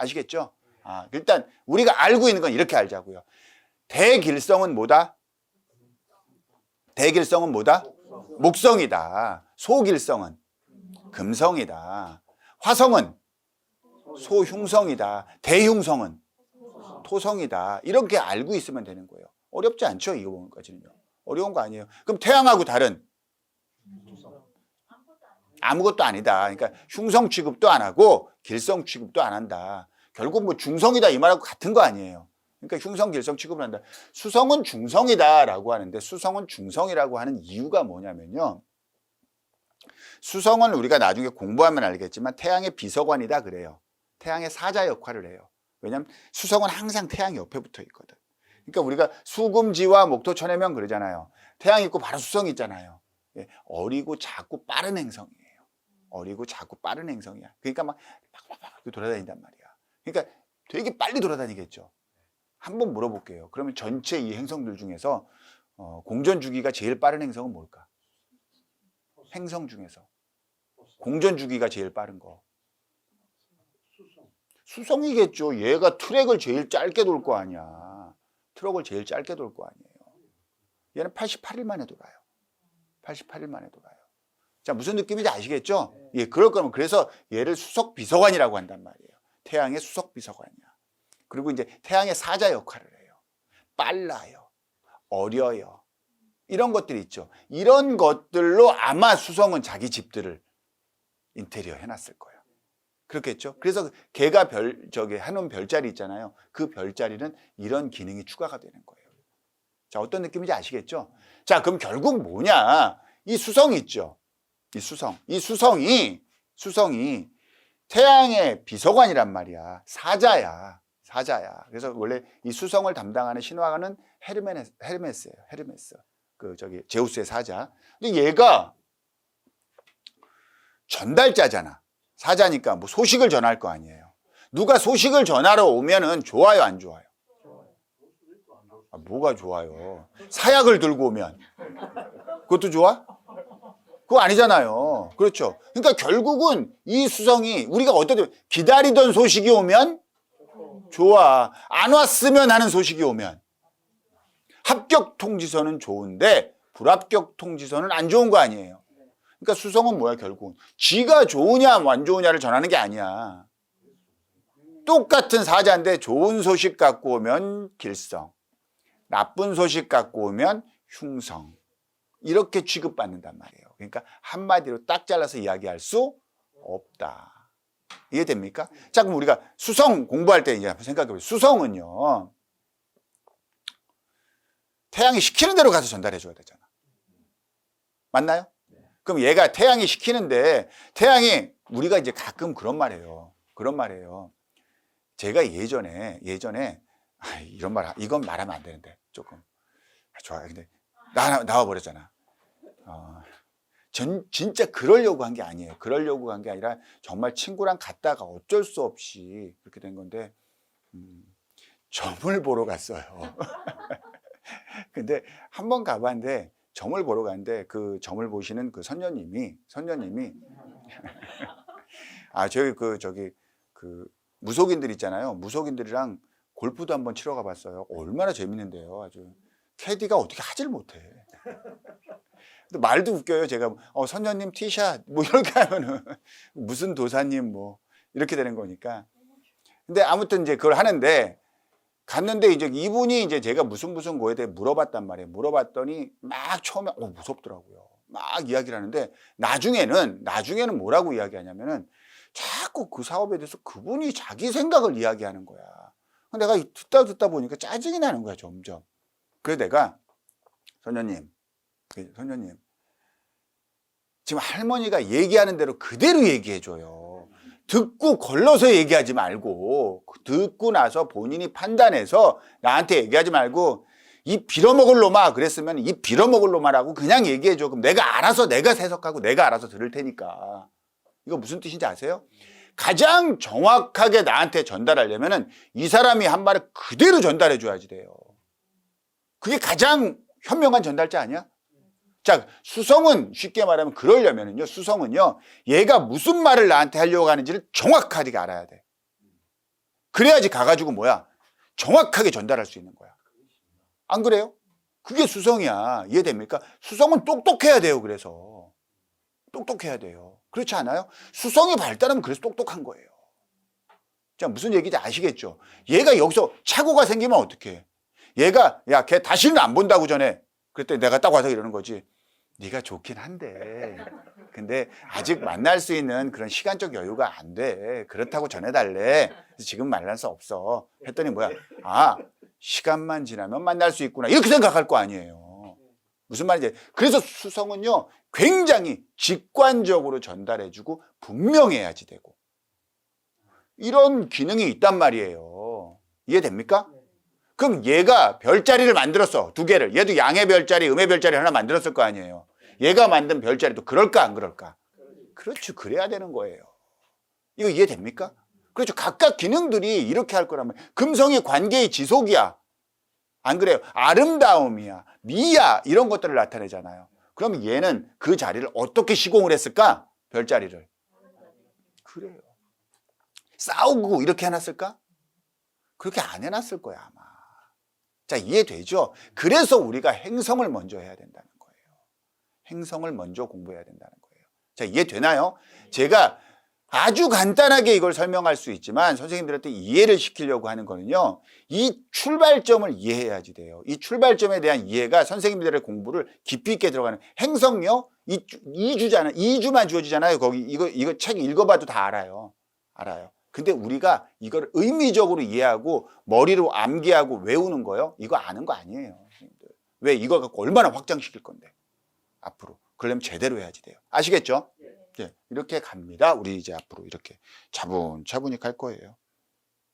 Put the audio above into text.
아시겠죠? 아, 일단 우리가 알고 있는 건 이렇게 알자고요. 대길성은 뭐다? 대길성은 뭐다? 목성이다. 소길성은 금성이다. 화성은 소흉성이다. 대흉성은 토성이다. 이렇게 알고 있으면 되는 거예요. 어렵지 않죠? 이거 보는까지는요. 어려운 거 아니에요. 그럼 태양하고 다른 아무것도 아니다. 그러니까 흉성 취급도 안 하고 길성 취급도 안 한다. 결국 뭐 중성이다 이 말하고 같은 거 아니에요. 그러니까 흉성, 길성 취급을 한다. 수성은 중성이다라고 하는데 수성은 중성이라고 하는 이유가 뭐냐면요. 수성은 우리가 나중에 공부하면 알겠지만 태양의 비서관이다 그래요. 태양의 사자 역할을 해요. 왜냐하면 수성은 항상 태양 옆에 붙어 있거든. 그러니까 우리가 수금지와 목토 천해명 그러잖아요. 태양 있고 바로 수성 있잖아요. 예, 어리고 작고 빠른 행성이에요. 어리고 작고 빠른 행성이야. 그러니까 막 팍팍팍 돌아다닌단 말이야. 그러니까 되게 빨리 돌아다니겠죠. 한번 물어볼게요. 그러면 전체 이 행성들 중에서 어, 공전 주기가 제일 빠른 행성은 뭘까? 행성 중에서 공전 주기가 제일 빠른 거. 수성이겠죠. 얘가 트랙을 제일 짧게 돌 거 아니야. 트럭을 제일 짧게 돌 거 아니에요. 얘는 88일 만에 돌아요. 88일 만에 돌아요. 자, 무슨 느낌인지 아시겠죠? 예, 그럴 거면 그래서 얘를 수석 비서관이라고 한단 말이에요. 태양의 수석 비서관이야. 그리고 이제 태양의 사자 역할을 해요. 빨라요. 어려요. 이런 것들이 있죠. 이런 것들로 아마 수성은 자기 집들을 인테리어 해놨을 거예요. 그렇겠죠? 그래서 걔가 별, 저기 해놓은 별자리 있잖아요. 그 별자리는 이런 기능이 추가가 되는 거예요. 자, 어떤 느낌인지 아시겠죠? 자, 그럼 결국 뭐냐? 이 수성 있죠? 이 수성. 이 수성이, 수성이 태양의 비서관이란 말이야. 사자야. 사자야. 그래서 원래 이 수성을 담당하는 신화가는 헤르메스, 헤르메스예요. 헤르메스. 그 저기 제우스의 사자. 근데 얘가 전달자잖아. 사자니까 뭐 소식을 전할 거 아니에요. 누가 소식을 전하러 오면은 좋아요, 안 좋아요? 아, 뭐가 좋아요? 사약을 들고 오면 그것도 좋아? 그거 아니잖아요. 그렇죠. 그러니까 결국은 이 수성이 우리가 때 기다리던 소식이 오면 좋아. 안 왔으면 하는 소식이 오면 합격 통지서는 좋은데 불합격 통지서는 안 좋은 거 아니에요. 그러니까 수성은 뭐야 결국은 지가 좋으냐 안 좋으냐를 전하는 게 아니야. 똑같은 사자인데 좋은 소식 갖고 오면 길성, 나쁜 소식 갖고 오면 흉성 이렇게 취급받는단 말이에요. 그러니까 한마디로 딱 잘라서 이야기할 수 없다. 이해됩니까? 자, 그럼 우리가 수성 공부할 때 이제 한번 생각해 보세요. 수성은요, 태양이 시키는 대로 가서 전달해 줘야 되잖아. 맞나요? 그럼 얘가 태양이 시키는데 태양이 우리가 이제 가끔 그런 말해요. 그런 말해요. 제가 예전에 예전에 아, 이런 말 이건 말하면 안 되는데 조금 아, 좋아요. 근데 나 나와 버렸잖아. 어, 전 진짜 그러려고 한 게 아니에요. 그러려고 한 게 아니라 정말 친구랑 갔다가 어쩔 수 없이 그렇게 된 건데 음, 점을 보러 갔어요. 근데 한 번 가봤는데 점을 보러 갔는데 그 점을 보시는 그 선녀님이 선녀님이 아 저기 그 저기 그 무속인들 있잖아요. 무속인들이랑 골프도 한번 치러 가봤어요. 얼마나 재밌는데요. 아주 캐디가 어떻게 하질 못해. 근데 말도 웃겨요. 제가 어 선녀님 티샷 뭐 이렇게 하면은 무슨 도사님 뭐 이렇게 되는 거니까. 근데 아무튼 이제 그걸 하는데 갔는데 이제 이분이 이제 제가 무슨 무슨 거에 대해 물어봤단 말이에요. 물어봤더니 막 처음에 어 무섭더라고요. 막 이야기를 하는데 나중에는 나중에는 뭐라고 이야기하냐면은 자꾸 그 사업에 대해서 그분이 자기 생각을 이야기하는 거야. 내가 듣다 듣다 보니까 짜증이 나는 거야 점점. 그래서 내가 선녀님, 그 선녀님 지금 할머니가 얘기하는 대로 그대로 얘기해 줘요. 듣고 걸러서 얘기하지 말고 듣고 나서 본인이 판단해서 나한테 얘기하지 말고 이 빌어먹을 놈아 그랬으면 이 빌어먹을 놈아라고 그냥 얘기해 줘. 그럼 내가 알아서 내가 해석하고 내가 알아서 들을 테니까. 이거 무슨 뜻인지 아세요? 가장 정확하게 나한테 전달하려면 은 이 사람이 한 말을 그대로 전달해 줘야지 돼요. 그게 가장 현명한 전달자 아니야? 자, 수성은 쉽게 말하면 그러려면은요, 수성은요, 얘가 무슨 말을 나한테 하려고 하는지를 정확하게 알아야 돼. 그래야지 가가지고 뭐야 정확하게 전달할 수 있는 거야. 안 그래요? 그게 수성이야. 이해됩니까? 수성은 똑똑해야 돼요. 그래서 똑똑해야 돼요. 그렇지 않아요? 수성이 발달하면 그래서 똑똑한 거예요. 자 무슨 얘기인지 아시겠죠? 얘가 여기서 착오가 생기면 어떡해? 얘가 야 걔 다시는 안 본다고 전에 그랬더니 내가 딱 와서 이러는 거지. 네가 좋긴 한데 근데 아직 만날 수 있는 그런 시간적 여유가 안 돼. 그렇다고 전해달래. 지금 만날 수 없어. 했더니 뭐야? 아 시간만 지나면 만날 수 있구나. 이렇게 생각할 거 아니에요. 무슨 말인지. 그래서 수성은요 굉장히 직관적으로 전달해주고 분명해야지 되고 이런 기능이 있단 말이에요. 이해됩니까? 그럼 얘가 별자리를 만들었어. 두 개를. 얘도 양의 별자리, 음의 별자리 하나 만들었을 거 아니에요. 얘가 만든 별자리도 그럴까 안 그럴까? 그렇죠. 그래야 되는 거예요. 이거 이해됩니까? 그렇죠. 각각 기능들이 이렇게 할 거라면 금성이 관계의 지속이야. 안 그래요? 아름다움이야. 미야. 이런 것들을 나타내잖아요. 그럼 얘는 그 자리를 어떻게 시공을 했을까? 별자리를. 그래요. 싸우고 이렇게 해놨을까? 그렇게 안 해놨을 거야, 아마. 자, 이해되죠? 그래서 우리가 행성을 먼저 해야 된다는 거예요. 행성을 먼저 공부해야 된다는 거예요. 자, 이해되나요? 제가 아주 간단하게 이걸 설명할 수 있지만 선생님들한테 이해를 시키려고 하는 거는요. 이 출발점을 이해해야지 돼요. 이 출발점에 대한 이해가 선생님들의 공부를 깊이 있게 들어가는 행성요. 이, 이 주잖아요. 이 주만 주어지잖아요. 거기 이거 이거 책 읽어 봐도 다 알아요. 알아요. 근데 우리가 이걸 의미적으로 이해하고 머리로 암기하고 외우는 거요. 이거 아는 거 아니에요. 왜 이걸 갖고 얼마나 확장시킬 건데 앞으로 그러려면 제대로 해야지 돼요. 아시겠죠? 예, 이렇게 갑니다. 우리 이제 앞으로 이렇게 차분차분히 갈 거예요.